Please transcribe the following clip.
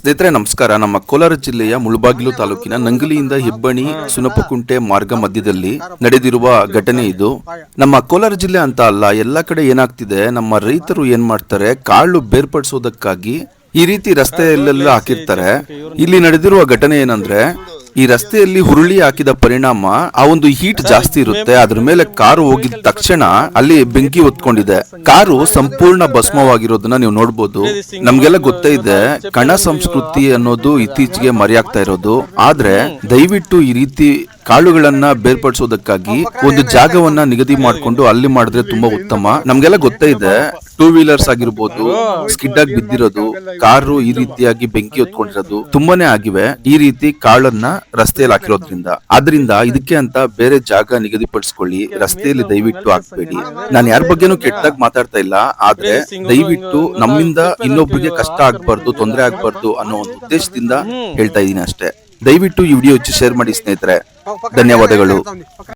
ಸ್ನೇಹಿತರೆ, ನಮಸ್ಕಾರ. ನಮ್ಮ ಕೋಲಾರ ಜಿಲ್ಲೆಯ ಮುಳಬಾಗಿಲು ತಾಲೂಕಿನ ನಂಗಲಿಯಿಂದ ಹೆಬ್ಬಣಿ ಸುನಪಕುಂಟೆ ಮಾರ್ಗ ಮಧ್ಯದಲ್ಲಿ ನಡೆದಿರುವ ಘಟನೆ ಇದು. ನಮ್ಮ ಕೋಲಾರ ಜಿಲ್ಲೆ ಅಂತ ಅಲ್ಲ, ಎಲ್ಲ ಕಡೆ ಏನಾಗ್ತಿದೆ, ನಮ್ಮ ರೈತರು ಏನ್ ಮಾಡ್ತಾರೆ, ಕಾಳು ಬೇರ್ಪಡಿಸೋದಕ್ಕಾಗಿ ಈ ರೀತಿ ರಸ್ತೆಯಲ್ಲೆಲ್ಲ ಹಾಕಿರ್ತಾರೆ. ಇಲ್ಲಿ ನಡೆದಿರುವ ಘಟನೆ ಏನಂದ್ರೆ ಈ ರಸ್ತೆಯಲ್ಲಿ ಹುರುಳಿ ಹಾಕಿದ ಪರಿಣಾಮ ಆ ಒಂದು ಹೀಟ್ ಜಾಸ್ತಿ ಇರುತ್ತೆ. ಅದ್ರ ಮೇಲೆ ಕಾರು ಹೋಗಿದ ತಕ್ಷಣ ಅಲ್ಲಿ ಬೆಂಕಿ ಹೊತ್ಕೊಂಡಿದೆ. ಕಾರು ಸಂಪೂರ್ಣ ಭಸ್ಮವಾಗಿರೋದನ್ನ ನೀವು ನೋಡ್ಬೋದು. ನಮ್ಗೆಲ್ಲ ಗೊತ್ತೇ ಇದೆ, ಕಣ ಸಂಸ್ಕೃತಿ ಅನ್ನೋದು ಇತ್ತೀಚೆಗೆ ಮರೆಯಾಗ್ತಾ ಇರೋದು. ಆದ್ರೆ ದಯವಿಟ್ಟು ಈ ರೀತಿ ಕಾಳುಗಳನ್ನ ಬೇರ್ಪಡಿಸೋದಕ್ಕಾಗಿ ಒಂದು ಜಾಗವನ್ನ ನಿಗದಿ ಮಾಡಿಕೊಂಡು ಅಲ್ಲಿ ಮಾಡಿದ್ರೆ ತುಂಬಾ ಉತ್ತಮ. ನಮ್ಗೆಲ್ಲ ಗೊತ್ತೇ ಇದೆ ಟೂ ವೀಲರ್ಸ್ ಆಗಿರ್ಬೋದು ಸ್ಕಿಡ್ ಆಗಿ ಬಿದ್ದಿರೋದು ಕಾರು ಈ ರೀತಿಯಾಗಿ ಬೆಂಕಿ ಹೊತ್ಕೊಂಡಿರೋದು ತುಂಬಾನೇ ಆಗಿವೆ. ಈ ರೀತಿ ಕಾಳನ್ನ ರಸ್ತೆಯಲ್ಲಿ ಹಾಕಿರೋದ್ರಿಂದ. ಆದ್ರಿಂದ ಇದಕ್ಕೆ ಅಂತ ಬೇರೆ ಜಾಗ ನಿಗದಿಪಡಿಸ್ಕೊಳ್ಳಿ. ರಸ್ತೆಯಲ್ಲಿ ದಯವಿಟ್ಟು ಹಾಕ್ಬೇಡಿ. ನಾನು ಯಾರ ಬಗ್ಗೆನೂ ಕೆಟ್ಟದಾಗ ಮಾತಾಡ್ತಾ ಇಲ್ಲ. ಆದ್ರೆ ದಯವಿಟ್ಟು ನಮ್ಮಿಂದ ಇನ್ನೊಬ್ಬರಿಗೆ ಕಷ್ಟ ಆಗ್ಬಾರ್ದು ತೊಂದರೆ ಆಗ್ಬಾರ್ದು ಅನ್ನೋ ಒಂದು ಉದ್ದೇಶದಿಂದ ಹೇಳ್ತಾ ಇದ್ದೀನಿ ಅಷ್ಟೇ. ದಯವಿಟ್ಟು ಈ ವಿಡಿಯೋ ಹೆಚ್ಚು ಶೇರ್ ಮಾಡಿ ಸ್ನೇಹಿತರೆ. ಧನ್ಯವಾದಗಳು.